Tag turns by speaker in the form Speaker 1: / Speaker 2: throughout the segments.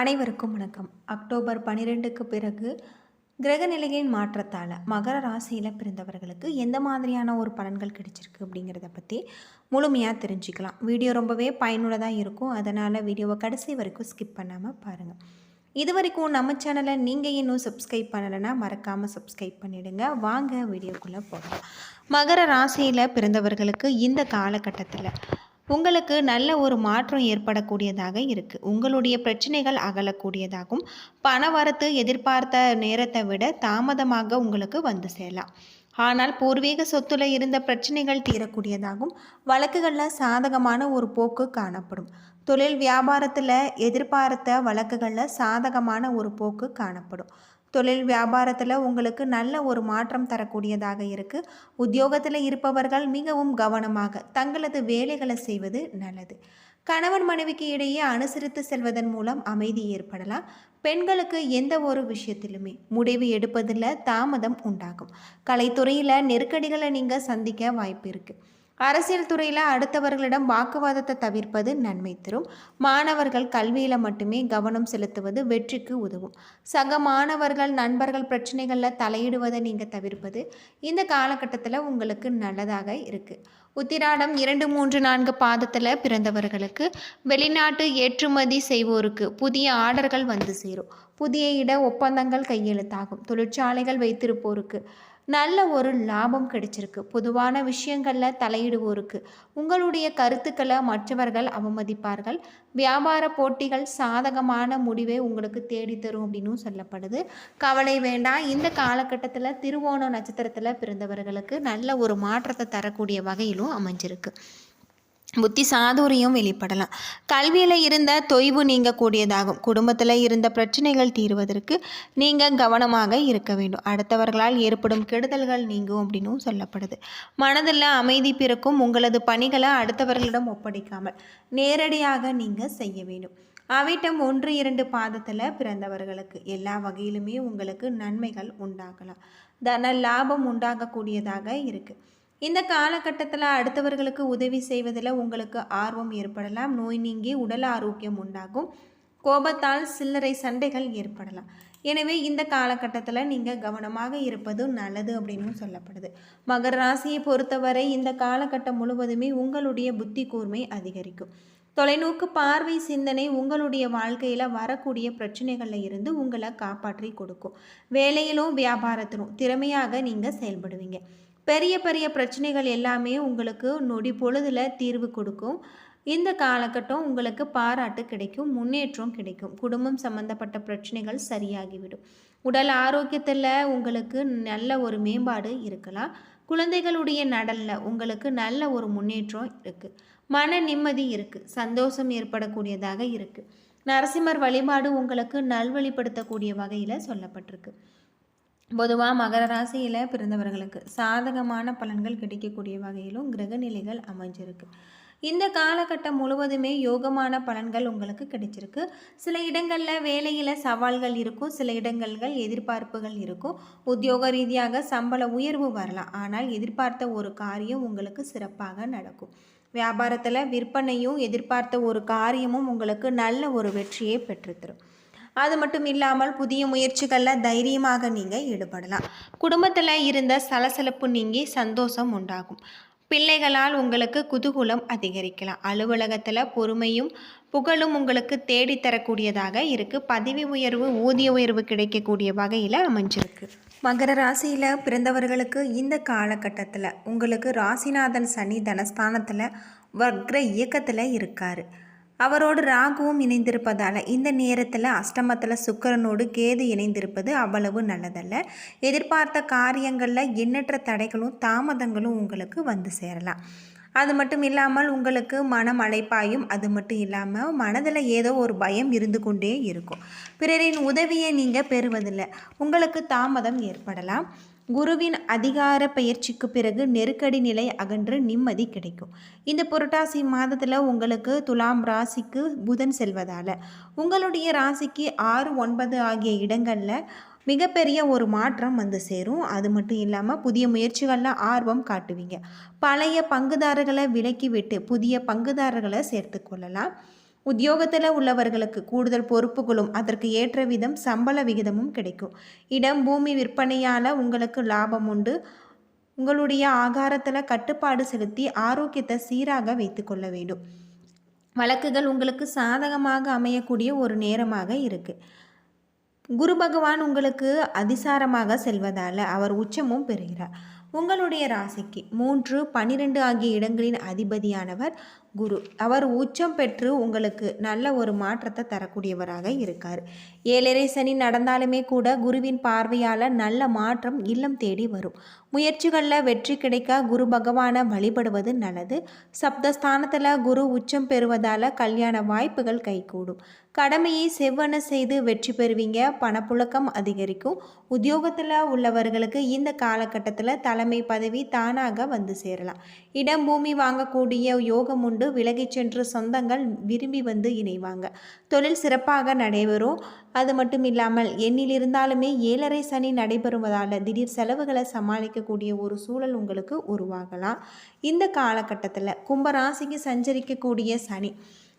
Speaker 1: அனைவருக்கும் வணக்கம். அக்டோபர் பன்னிரெண்டுக்கு பிறகு கிரகநிலையின் மாற்றத்தால் மகர ராசியில் பிறந்தவர்களுக்கு எந்த மாதிரியான ஒரு பலன்கள் கிடைச்சிருக்கு அப்படிங்கிறத பற்றி முழுமையாக தெரிஞ்சுக்கலாம். வீடியோ ரொம்பவே பயனுள்ளதாக இருக்கும். அதனால் வீடியோவை கடைசி வரைக்கும் ஸ்கிப் பண்ணாமல் பாருங்கள் இது வரைக்கும் நம்ம சேனலை நீங்கள் இன்னும் சப்ஸ்கிரைப் பண்ணலைன்னா மறக்காமல் சப்ஸ்கிரைப் பண்ணிவிடுங்க வாங்க வீடியோக்குள்ளே போகலாம். மகர ராசியில் பிறந்தவர்களுக்கு இந்த காலகட்டத்தில் உங்களுக்கு நல்ல ஒரு மாற்றம் ஏற்படக்கூடியதாக இருக்குது உங்களுடைய பிரச்சனைகள் அகலக்கூடியதாகவும் பண வரத்து எதிர்பார்த்த நேரத்தை விட தாமதமாக உங்களுக்கு வந்து சேரலாம். ஆனால் பூர்வீக சொத்துல இருந்த பிரச்சனைகள் தீரக்கூடியதாகவும் வழக்குகளில் சாதகமான ஒரு போக்கு காணப்படும். தொழில் வியாபாரத்தில் எதிர்பார்த்த வழக்குகளில் சாதகமான ஒரு போக்கு காணப்படும். தொழில் வியாபாரத்தில் உங்களுக்கு நல்ல ஒரு மாற்றம் தரக்கூடியதாக இருக்குது உத்தியோகத்தில் இருப்பவர்கள் மிகவும் கவனமாக தங்களது வேலைகளை செய்வது நல்லது. கணவன் மனைவிக்கு இடையே அனுசரித்து செல்வதன் மூலம் அமைதி ஏற்படலாம். பெண்களுக்கு எந்த ஒரு விஷயத்திலுமே முடிவு எடுப்பதில் தாமதம் உண்டாகும். கலைத்துறையில் நெருக்கடிகளை நீங்கள் சந்திக்க வாய்ப்பு இருக்குது அரசியல் துறையில் அடுத்தவர்களிடம் வாக்குவாதத்தை தவிர்ப்பது நன்மை தரும். மாணவர்கள் கல்வியில் மட்டுமே கவனம் செலுத்துவது வெற்றிக்கு உதவும். சக மாணவர்கள் நண்பர்கள் பிரச்சனைகளில் தலையிடுவதை நீங்கள் தவிர்ப்பது இந்த காலகட்டத்தில் உங்களுக்கு நல்லதாக இருக்குது உத்திராடம் இரண்டு மூன்று நான்கு பாதத்தில் பிறந்தவர்களுக்கு வெளிநாட்டு ஏற்றுமதி செய்வோருக்கு புதிய ஆர்டர்கள் வந்து சேரும். புதிய இட ஒப்பந்தங்கள் கையெழுத்தாகும். தொழிற்சாலைகள் வைத்திருப்போருக்கு நல்ல ஒரு லாபம் கிடைச்சிருக்கு. பொதுவான விஷயங்களில் தலையிடுவோருக்கு. உங்களுடைய கருத்துக்களை மற்றவர்கள் அவமதிப்பார்கள். வியாபார போட்டிகள் சாதகமான முடிவை உங்களுக்கு தேடித்தரும் அப்படின்னு சொல்லப்படுது. கவலை வேண்டாம். இந்த காலகட்டத்தில் திருவோணம் நட்சத்திரத்தில் பிறந்தவர்களுக்கு நல்ல ஒரு மாற்றத்தை தரக்கூடிய வகையிலும் அமைஞ்சிருக்கு. புத்தி சாதுரியம் வெளிப்படலாம். கல்வியில் இருந்த தொய்வு நீங்கக்கூடியதாகும். குடும்பத்தில் இருந்த பிரச்சனைகள் தீர்வதற்கு நீங்கள் கவனமாக இருக்க வேண்டும். அடுத்தவர்களால் ஏற்படும் கெடுதல்கள் நீங்கும் அப்படின்னும் சொல்லப்படுது. மனதில் அமைதி பிறக்கும் உங்களது பணிகளை அடுத்தவர்களிடம் ஒப்படைக்காமல் நேரடியாக நீங்கள் செய்ய வேண்டும். அவிட்டம் ஒன்று இரண்டு பாதத்தில் பிறந்தவர்களுக்கு எல்லா வகையிலுமே உங்களுக்கு நன்மைகள் உண்டாகலாம். தன லாபம் உண்டாகக்கூடியதாக இருக்குது இந்த காலகட்டத்தில் அடுத்தவர்களுக்கு உதவி செய்வதில் உங்களுக்கு ஆர்வம் ஏற்படலாம். நோய் நீங்கி உடல் ஆரோக்கியம் உண்டாகும். கோபத்தால் சில்லறை சண்டைகள் ஏற்படலாம். எனவே இந்த காலகட்டத்தில் நீங்கள் கவனமாக இருப்பது நல்லது அப்படின்னு சொல்லப்படுது. மகர ராசியை பொறுத்தவரை இந்த காலகட்டம் முழுவதுமே உங்களுடைய புத்தி கூர்மை அதிகரிக்கும். தொலைநோக்கு பார்வை சிந்தனை உங்களுடைய வாழ்க்கையில் வரக்கூடிய பிரச்சனைகளில் இருந்து உங்களை காப்பாற்றி கொடுக்கும். வேலையிலும் வியாபாரத்திலும் திறமையாக நீங்கள் செயல்படுவீங்க. பெரிய பெரிய பிரச்சனைகள் எல்லாமே உங்களுக்கு நொடி பொழுதில் தீர்வு கொடுக்கும். இந்த காலகட்டம் உங்களுக்கு பாராட்டு கிடைக்கும் முன்னேற்றம் கிடைக்கும். குடும்பம் சம்மந்தப்பட்ட பிரச்சனைகள் சரியாகிவிடும். உடல் ஆரோக்கியத்தில் உங்களுக்கு நல்ல ஒரு மேம்பாடு இருக்கலாம். குழந்தைகளுடைய நடலில் உங்களுக்கு நல்ல ஒரு முன்னேற்றம் இருக்குது மன நிம்மதி இருக்குது சந்தோஷம் ஏற்படக்கூடியதாக இருக்குது நரசிம்மர் வழிபாடு உங்களுக்கு நல்வழிப்படுத்தக்கூடிய வகையில் சொல்லப்பட்டிருக்கு. பொதுவாக மகர ராசியில் பிறந்தவர்களுக்கு சாதகமான பலன்கள் கிடைக்கக்கூடிய வகையிலும் கிரகநிலைகள் அமைஞ்சிருக்கு. இந்த காலகட்டம் முழுவதுமே யோகமான பலன்கள் உங்களுக்கு கிடைச்சிருக்கு. சில இடங்களில் வேலையில் சவால்கள் இருக்கும் சில இடங்கள்கள் எதிர்பார்ப்புகள் இருக்கும். உத்தியோக ரீதியாக சம்பள உயர்வு வரலாம். ஆனால் எதிர்பார்த்த ஒரு காரியம் உங்களுக்கு சிறப்பாக நடக்கும். வியாபாரத்தில் விற்பனையும் எதிர்பார்த்த ஒரு காரியமும் உங்களுக்கு நல்ல ஒரு வெற்றியை பெற்றுத்தரும். அது மட்டும் இல்லாமல் புதிய முயற்சிகளில் தைரியமாக நீங்கள் ஈடுபடலாம். குடும்பத்தில் இருந்த சலசலப்பு நீங்கி சந்தோஷம் உண்டாகும். பிள்ளைகளால் உங்களுக்கு குதூகூலம் அதிகரிக்கலாம். அலுவலகத்தில் பொறுமையும் புகழும் உங்களுக்கு தேடித்தரக்கூடியதாக இருக்குது பதவி உயர்வு ஊதிய உயர்வு கிடைக்கக்கூடிய வகையில் அமைஞ்சிருக்கு. மகர ராசியில் பிறந்தவர்களுக்கு இந்த காலகட்டத்தில் உங்களுக்கு ராசிநாதன் சனி தனஸ்தானத்தில் வக்ர இயக்கத்தில் இருக்கார். அவரோடு ராகுவும் இணைந்திருப்பதால் இந்த நேரத்தில் அஷ்டமத்தில் சுக்கரனோடு கேது இணைந்திருப்பது அவ்வளவு நல்லதல்ல. எதிர்பார்த்த காரியங்களில் எண்ணற்ற தடைகளும் தாமதங்களும் உங்களுக்கு வந்து சேரலாம். அது மட்டும் இல்லாமல் உங்களுக்கு மனம் அழைப்பாயும் அது மட்டும் இல்லாமல் மனதில் ஏதோ ஒரு பயம் இருந்து கொண்டே இருக்கும். பிறரின் உதவியை நீங்கள் பெறுவதில்லை. உங்களுக்கு தாமதம் ஏற்படலாம். குருவின் அதிகார பயிற்சிக்கு பிறகு நெருக்கடி நிலை அகன்று நிம்மதி கிடைக்கும். இந்த புரட்டாசி மாதத்தில் உங்களுக்கு துலாம் ராசிக்கு புதன் செல்வதால் உங்களுடைய ராசிக்கு ஆறு ஒன்பது ஆகிய இடங்களில் மிகப்பெரிய ஒரு மாற்றம் வந்து சேரும். அது மட்டும் இல்லாமல் புதிய முயற்சிகளில் ஆர்வம் காட்டுவீங்க. பழைய பங்குதாரர்களை விலக்கி விட்டு புதிய பங்குதாரர்களை சேர்த்து கொள்ளலாம். உத்தியோகத்தில் உள்ளவர்களுக்கு கூடுதல் பொறுப்புகளும் அதற்கு ஏற்ற விதம் சம்பள விகிதமும் கிடைக்கும். இடம் பூமி விற்பனையால் உங்களுக்கு லாபம் உண்டு. உங்களுடைய ஆகாரத்தில் கட்டுப்பாடு செலுத்தி ஆரோக்கியத்தை சீராக வைத்துக்கொள்ள வேண்டும். வழக்குகள் உங்களுக்கு சாதகமாக அமையக்கூடிய ஒரு நேரமாக இருக்குது குரு பகவான் உங்களுக்கு அதிசாரமாக செல்வதால் அவர் உச்சமும் பெறுகிறார். உங்களுடைய ராசிக்கு மூன்று பனிரெண்டு ஆகிய இடங்களின் அதிபதியானவர் குரு. அவர் உச்சம் பெற்று உங்களுக்கு நல்ல ஒரு மாற்றத்தை தரக்கூடியவராக இருக்கார். ஏழரை சனி நடந்தாலுமே கூட குருவின் பார்வையால் நல்ல மாற்றம் இல்லம் தேடி வரும். முயற்சிகளில் வெற்றி கிடைக்க குரு பகவானை வழிபடுவது நல்லது. சப்தஸ்தானத்தில் குரு உச்சம் பெறுவதால் கல்யாண வாய்ப்புகள் கைகூடும். கடமையை செவ்வன செய்து வெற்றி பெறுவீங்க. பணப்புழக்கம் அதிகரிக்கும். உத்தியோகத்தில் உள்ளவர்களுக்கு இந்த காலகட்டத்தில் தலைமை பதவி தானாக வந்து சேரலாம். இடம் பூமி வாங்கக்கூடிய யோகம் உண்டு. கொண்டு விலகிச் சென்று சொந்தங்கள் விரும்பி வந்து இணைவாங்க. தொழில் சிறப்பாக நடைபெறும். அது மட்டும் இல்லாமல் எண்ணில் இருந்தாலுமே ஏழரை சனி நடைபெறுவதால் திடீர் செலவுகளை சமாளிக்கக்கூடிய ஒரு சூழல் உங்களுக்கு உருவாகலாம். இந்த காலகட்டத்தில் கும்பராசிக்கு சஞ்சரிக்கக்கூடிய சனி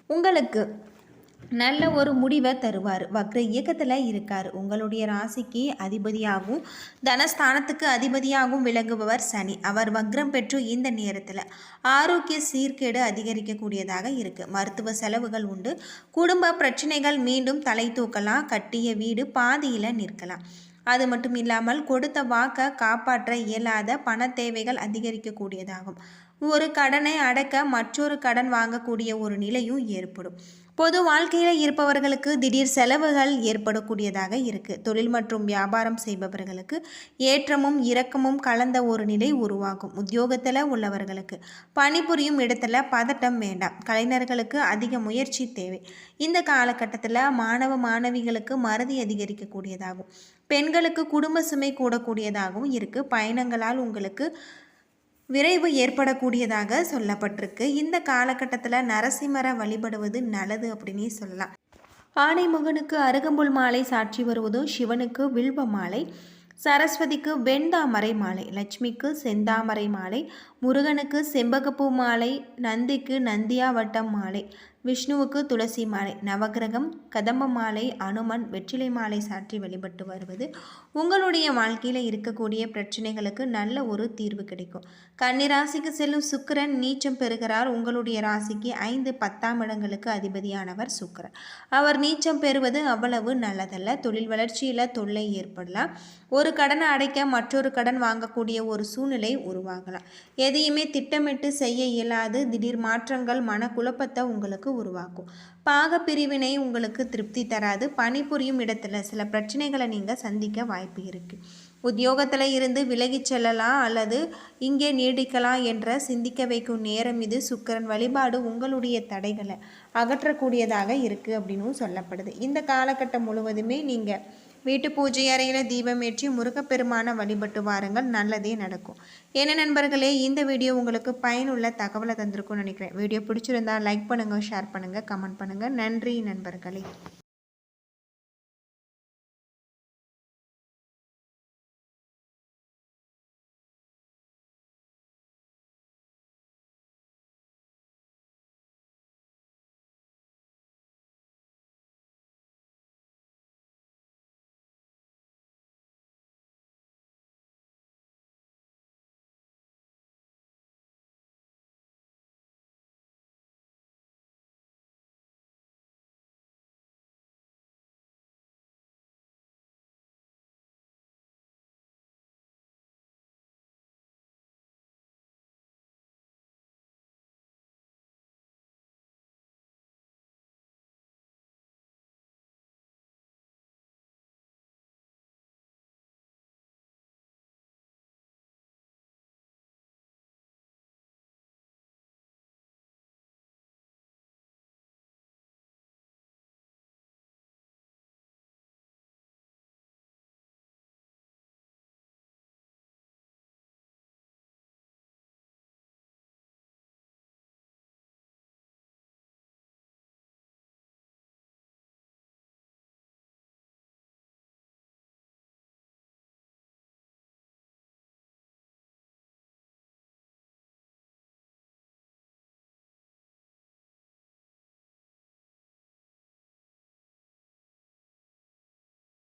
Speaker 1: உங்களுக்கு நல்ல ஒரு முடிவை தருவார். வக்ர இயக்கத்தில் இருக்கார். உங்களுடைய ராசிக்கு அதிபதியாகவும் தனஸ்தானத்துக்கு அதிபதியாகவும் விளங்குபவர் சனி. அவர் வக்ரம் பெற்று இந்த நேரத்தில் ஆரோக்கிய சீர்கேடு அதிகரிக்கக்கூடியதாக இருக்குது மருத்துவ செலவுகள் உண்டு. குடும்ப பிரச்சனைகள் மீண்டும் தலை தூக்கலாம். கட்டிய வீடு பாதியில் நிற்கலாம். அது மட்டும் இல்லாமல் கொடுத்த வாக்கை காப்பாற்ற இயலாத பண தேவைகள் அதிகரிக்கக்கூடியதாகும். ஒரு கடனை அடக்க மற்றொரு கடன் வாங்கக்கூடிய ஒரு நிலையும் ஏற்படும். பொது வாழ்க்கையில் இருப்பவர்களுக்கு திடீர் செலவுகள் ஏற்படக்கூடியதாக இருக்குது தொழில் மற்றும் வியாபாரம் செய்பவர்களுக்கு ஏற்றமும் இரக்கமும் கலந்த ஒரு நிலை உருவாகும். உத்தியோகத்தில் உள்ளவர்களுக்கு பணிபுரியும் இடத்துல பதட்டம் வேண்டாம். கலைஞர்களுக்கு அதிக முயற்சி தேவை. இந்த காலகட்டத்தில் மாணவ மாணவிகளுக்கு மறதி அதிகரிக்கக்கூடியதாகும். பெண்களுக்கு குடும்ப சுமை கூடக்கூடியதாகவும் இருக்குது பயணங்களால் உங்களுக்கு விரைவு ஏற்படக்கூடியதாக சொல்லப்பட்டிருக்கு. இந்த காலகட்டத்தில் நரசிம்மரை வழிபடுவது நல்லது அப்படின்னே சொல்லலாம். ஆனைமுகனுக்கு அருகம்புல் மாலை சாட்சி வருவதும் சிவனுக்கு வில்வ மாலை சரஸ்வதிக்கு வெண்தாமரை மாலை லட்சுமிக்கு செந்தாமரை மாலை முருகனுக்கு செம்பகப்பூ மாலை நந்திக்கு நந்தியாவட்டம் மாலை விஷ்ணுவுக்கு துளசி மாலை நவகிரகம் கதம்ப மாலை அனுமன் வெற்றிலை மாலை சாற்றி வழிபட்டு வருவது உங்களுடைய வாழ்க்கையில் இருக்கக்கூடிய பிரச்சனைகளுக்கு நல்ல ஒரு தீர்வு கிடைக்கும். கன்னிராசிக்கு செல்லும் சுக்கரன் நீச்சம் பெறுகிறார். உங்களுடைய ராசிக்கு ஐந்து பத்தாம் இடங்களுக்கு அதிபதியானவர் சுக்கரன். அவர் நீச்சம் பெறுவது அவ்வளவு நல்லதல்ல. தொழில் வளர்ச்சியில் தொல்லை ஏற்படலாம். ஒரு கடனை அடைக்க மற்றொரு கடன் வாங்கக்கூடிய ஒரு சூழ்நிலை உருவாகலாம். எதையுமே திட்டமிட்டு செய்ய இயலாது. திடீர் மாற்றங்கள் மனக்குழப்பத்தை உங்களுக்கு உருவாக்கும். பாக பிரிவினை உங்களுக்கு திருப்தி தராது. பணிபுரியும் இடத்துல சில பிரச்சனைகளை நீங்கள் சந்திக்க வாய்ப்பு இருக்குது உத்தியோகத்தில் இருந்து விலகிச் செல்லலாம் அல்லது இங்கே நீடிக்கலாம் என்ற சிந்திக்க வைக்கும் நேரம் இது. சுக்கரன் வழிபாடு உங்களுடைய தடைகளை அகற்றக்கூடியதாக இருக்குது அப்படின்னும் சொல்லப்படுது. இந்த காலகட்டம் முழுவதுமே நீங்கள் வீட்டு பூஜை அறையில் தீபம் ஏற்றி முருகப்பெருமானை வழிபட்டு வாருங்கள் நல்லதே நடக்கும். என்ன நண்பர்களே இந்த வீடியோ உங்களுக்கு பயனுள்ள தகவலை தந்திருக்கும்னு நினைக்கிறேன். வீடியோ பிடிச்சிருந்தா லைக் பண்ணுங்கள் ஷேர் பண்ணுங்கள் கமெண்ட் பண்ணுங்கள் நன்றி நண்பர்களே.